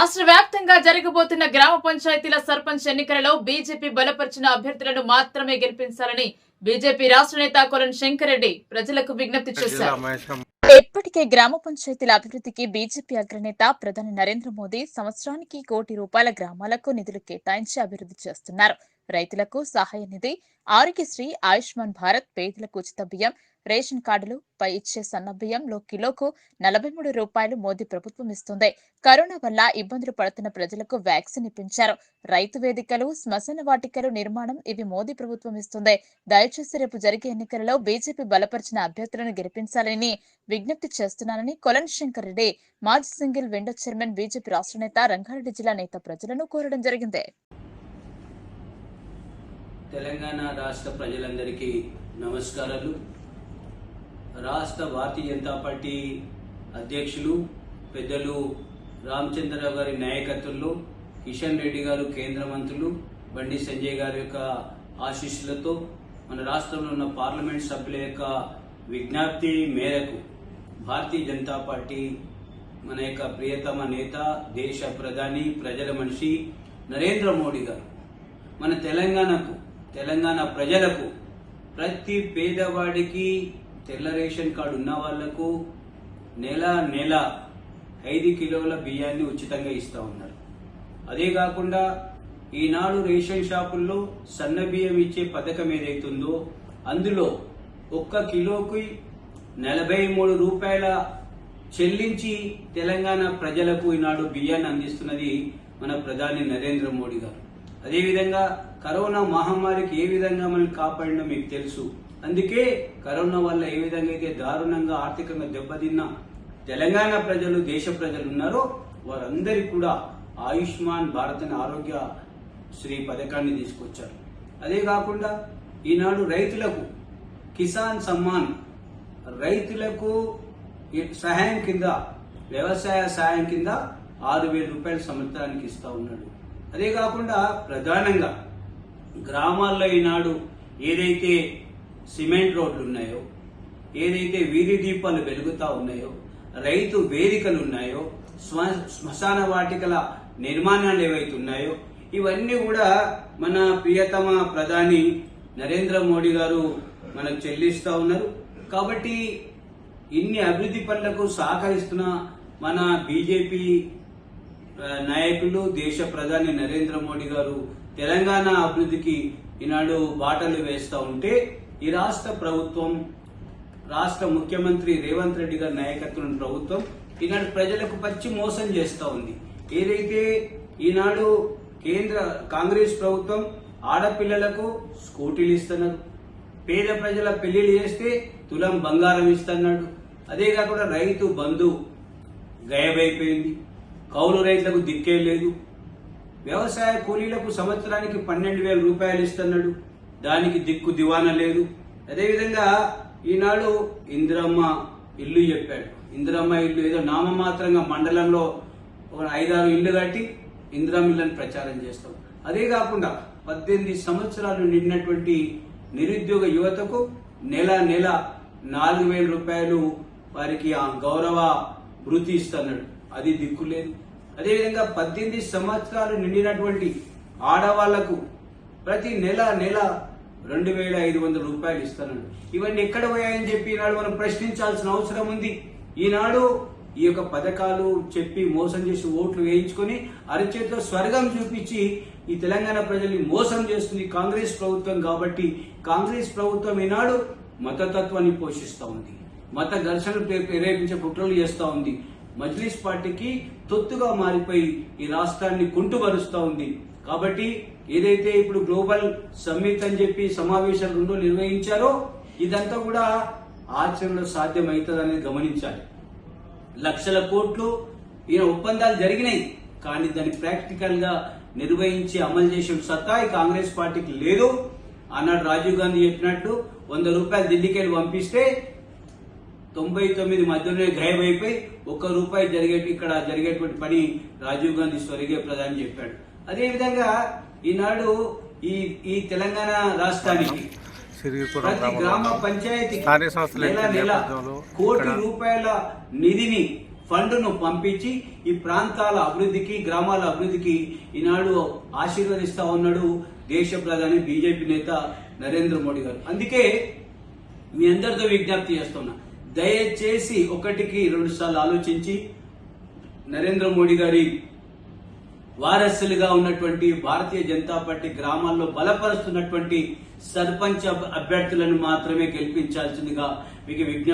రాష్ట్ర వ్యాప్తంగా జరగబోతున్న గ్రామ పంచాయతీల సర్పంచ్ ఎన్నికలలో బీజేపీ బలపరిచిన అభ్యర్థులను మాత్రమే గెలిపించాలని బీజేపీ రాష్ట్ర నేత కొలన్ శంకర్ రెడ్డి ప్రజలకు విజ్ఞప్తి చేశారు. ఇప్పటికే గ్రామ పంచాయతీల అభివృద్ధికి బీజేపీ అగ్రనేత ప్రధాని నరేంద్ర మోదీ సంవత్సరానికి కోటి రూపాయల గ్రామాలకు నిధులు కేటాయించి అభివృద్ధి చేస్తున్నారు. రైతులకు సహాయ నిధి ఆరోగ్యశ్రీ ఆయుష్మాన్ భారత్ పేదలకు ఉచిత బియ్యం రేషన్ కార్డులు పై ఇచ్చే సన్నబియ్యంలో కిలోకు నలభై మూడు రూపాయలు మోదీ ప్రభుత్వం ఇస్తుంది. కరోనా వల్ల ఇబ్బందులు పడుతున్న ప్రజలకు వ్యాక్సిన్ ఇప్పించారు. రైతు వేదికలు శ్మశాన వాటికలు నిర్మాణం ఇవి మోదీ ప్రభుత్వం ఇస్తుంది. దయచేసి రేపు జరిగే ఎన్నికలలో బీజేపీ బలపరిచిన అభ్యర్థులను గెలిపించాలని విజ్ఞప్తి చేస్తున్నానని కొలన్ శంకర్ రెడ్డి మాజీ సింగిల్ విండో చైర్మన్ బీజేపీ రాష్ట్ర నేత రంగారెడ్డి జిల్లా నేత ప్రజలను కోరడం జరిగింది. తెలంగాణ రాష్ట్ర ప్రజలందరికీ నమస్కారాలు. రాష్ట్ర భారతీయ జనతా పార్టీ అధ్యక్షులు పెద్దలు రామచంద్రరావు గారి నాయకత్వంలో కిషన్ రెడ్డి గారు కేంద్ర మంత్రులు బండి సంజయ్ గారి యొక్క ఆశీస్సులతో మన రాష్ట్రంలో ఉన్న పార్లమెంట్ సభ్యుల యొక్క విజ్ఞప్తి మేరకు భారతీయ జనతా పార్టీ మన యొక్క ప్రియతమ నేత దేశ ప్రధాని ప్రజల మనిషి నరేంద్ర మోడీ గారు. మన తెలంగాణకు తెలంగాణ ప్రజలకు ప్రతి పేదవాడికి తెల్ల రేషన్ కార్డు ఉన్న వాళ్ళకు నెల నెల ఐదు కిలోల బియ్యాన్ని ఉచితంగా ఇస్తూ ఉన్నారు. అదే కాకుండా ఈనాడు రేషన్ షాపుల్లో సన్న బియ్యం ఇచ్చే పథకం ఏదైతుందో అందులో ఒక్క కిలోకి నలభై మూడు రూపాయల చెల్లించి తెలంగాణ ప్రజలకు ఈనాడు బియ్యాన్ని అందిస్తున్నది మన ప్రధాని నరేంద్ర మోడీ గారు. అదేవిధంగా కరోనా మహమ్మారికి ఏ విధంగా మనం కాపాడినో మీకు తెలుసు. అందుకే కరోనా వల్ల ఏ విధంగా అయితే దారుణంగా ఆర్థికంగా దెబ్బతిన్న తెలంగాణ ప్రజలు దేశ ప్రజలు ఉన్నారో వారందరికీ కూడా ఆయుష్మాన్ భారత్ అనే ఆరోగ్య శ్రీ పథకాన్ని తీసుకొచ్చారు. అదే కాకుండా ఈనాడు రైతులకు కిసాన్ సమ్మాన్ రైతులకు సహాయం కింద వ్యవసాయ సహాయం కింద ఆరు వేల రూపాయల సంవత్సరానికి ఇస్తూ ఉన్నాడు. అదే కాకుండా ప్రధానంగా గ్రామాల్లో ఈనాడు ఏదైతే సిమెంట్ రోడ్లు ఉన్నాయో ఏదైతే వీధి దీపాలు వెలుగుతా ఉన్నాయో రైతు వేదికలు ఉన్నాయో స్మ శ్మశాన వాటికల నిర్మాణాలు ఏవైతే ఉన్నాయో ఇవన్నీ కూడా మన ప్రియతమ ప్రధాని నరేంద్ర మోడీ గారు మనకు చెల్లిస్తూ ఉన్నారు. కాబట్టి ఇన్ని అభివృద్ధి పనులకు సహకరిస్తున్న మన బీజేపీ నాయకులు దేశ ప్రధాని నరేంద్ర మోడీ గారు తెలంగాణ అభివృద్ధికి ఈనాడు బాటలు వేస్తూ ఉంటే ఈ రాష్ట్ర ప్రభుత్వం రాష్ట్ర ముఖ్యమంత్రి రేవంత్ రెడ్డి గారి నాయకత్వం ప్రభుత్వం ఈనాడు ప్రజలకు పచ్చి మోసం చేస్తూ ఉంది. ఏదైతే ఈనాడు కేంద్ర కాంగ్రెస్ ప్రభుత్వం ఆడపిల్లలకు స్కూటీలు ఇస్తున్నారు పేద ప్రజల పెళ్ళిళ్ళు చేస్తే తులం బంగారం ఇస్తున్నాడు. అదే కాకుండా రైతు బంధు గయబైపోయింది కౌలు రైతులకు దిక్కే లేదు. వ్యవసాయ కూలీలకు సంవత్సరానికి పన్నెండు వేల రూపాయలు ఇస్తున్నాడు. దానికి దిక్కు దివాన లేదు. అదేవిధంగా ఈనాడు ఇందిరమ్మ ఇల్లు చెప్పాడు. ఇందిరమ్మ ఇల్లు ఏదో నామమాత్రంగా మండలంలో ఒక ఐదారు ఇల్లు కట్టి ఇందిరమ్మ ఇల్లని ప్రచారం చేస్తాం. అదే కాకుండా పద్దెనిమిది సంవత్సరాలు నిండినటువంటి నిరుద్యోగ యువతకు నెల నెల నాలుగు వేల రూపాయలు వారికి ఆ గౌరవ వృత్తి ఇస్తున్నాడు. అది దిక్కు లేదు. అదేవిధంగా పద్దెనిమిది సంవత్సరాలు నిండినటువంటి ఆడవాళ్ళకు ప్రతి నెల నెల రెండు వేల ఐదు వందల రూపాయలు ఇస్తానండి. ఇవన్నీ ఎక్కడ పోయాయని చెప్పి ఈనాడు మనం ప్రశ్నించాల్సిన అవసరం ఉంది. ఈనాడు ఈ యొక్క పథకాలు చెప్పి మోసం చేసి ఓట్లు వేయించుకొని అరచేతిలో స్వర్గం చూపించి ఈ తెలంగాణ ప్రజల్ని మోసం చేస్తుంది కాంగ్రెస్ ప్రభుత్వం కాబట్టి కాంగ్రెస్ ప్రభుత్వం ఈనాడు మతతత్వాన్ని పోషిస్తూ ఉంది. మత ఘర్షణ ప్రేరేపించే కుట్రలు చేస్తూ ఉంది. మజ్లిస్ పార్టీకి తొత్తుగా మారిపోయి ఈ రాష్ట్రాన్ని కుంటుపరుస్తూ ఉంది. కాబట్టి ఏదైతే ఇప్పుడు గ్లోబల్ సమ్మిట్ అని చెప్పి సమావేశాలు రెండో నిర్వహించారో ఇదంతా కూడా ఆచరణలో సాధ్యమవుతుందని గమనించాలి. లక్షల కోట్లు ఈయన ఒప్పందాలు జరిగినాయి కానీ దాన్ని ప్రాక్టికల్గా నిర్వహించి అమలు చేసే సత్తా ఈ కాంగ్రెస్ పార్టీకి లేదు. అన్నాడు రాజీవ్ గాంధీ చెప్పినట్టు వంద రూపాయలు ఢిల్లీకి వెళ్ళి పంపిస్తే తొంభై తొమ్మిది మధ్యలోనే గాయమైపోయి ఒక్క రూపాయి జరిగే ఇక్కడ జరిగేటువంటి పని రాజీవ్ గాంధీ స్వరిగే ప్రధాని చెప్పాడు. అదేవిధంగా ఈనాడు ఈ ఈ తెలంగాణ రాష్ట్రానికి ప్రతి గ్రామ పంచాయతీకి నెల నెల కోటి రూపాయల నిధిని ఫండ్ను పంపించి ఈ ప్రాంతాల అభివృద్ధికి గ్రామాల అభివృద్ధికి ఈనాడు ఆశీర్వదిస్తా ఉన్నాడు దేశ ప్రధాని బీజేపీ నేత నరేంద్ర మోడీ గారు. అందుకే మీ అందరితో విజ్ఞప్తి చేస్తున్నా. దయచేసి ఒకటికి రెండు సార్లు ఆలోచించి నరేంద్ర మోడీ గారి వారసులుగా ఉన్నటువంటి భారతీయ జనతా పార్టీ గ్రామాల్లో బలపరుస్తున్నటువంటి సర్పంచ్ అభ్యర్థులను మాత్రమే గెలిపించాల్సిందిగా మీకు విజ్ఞప్తి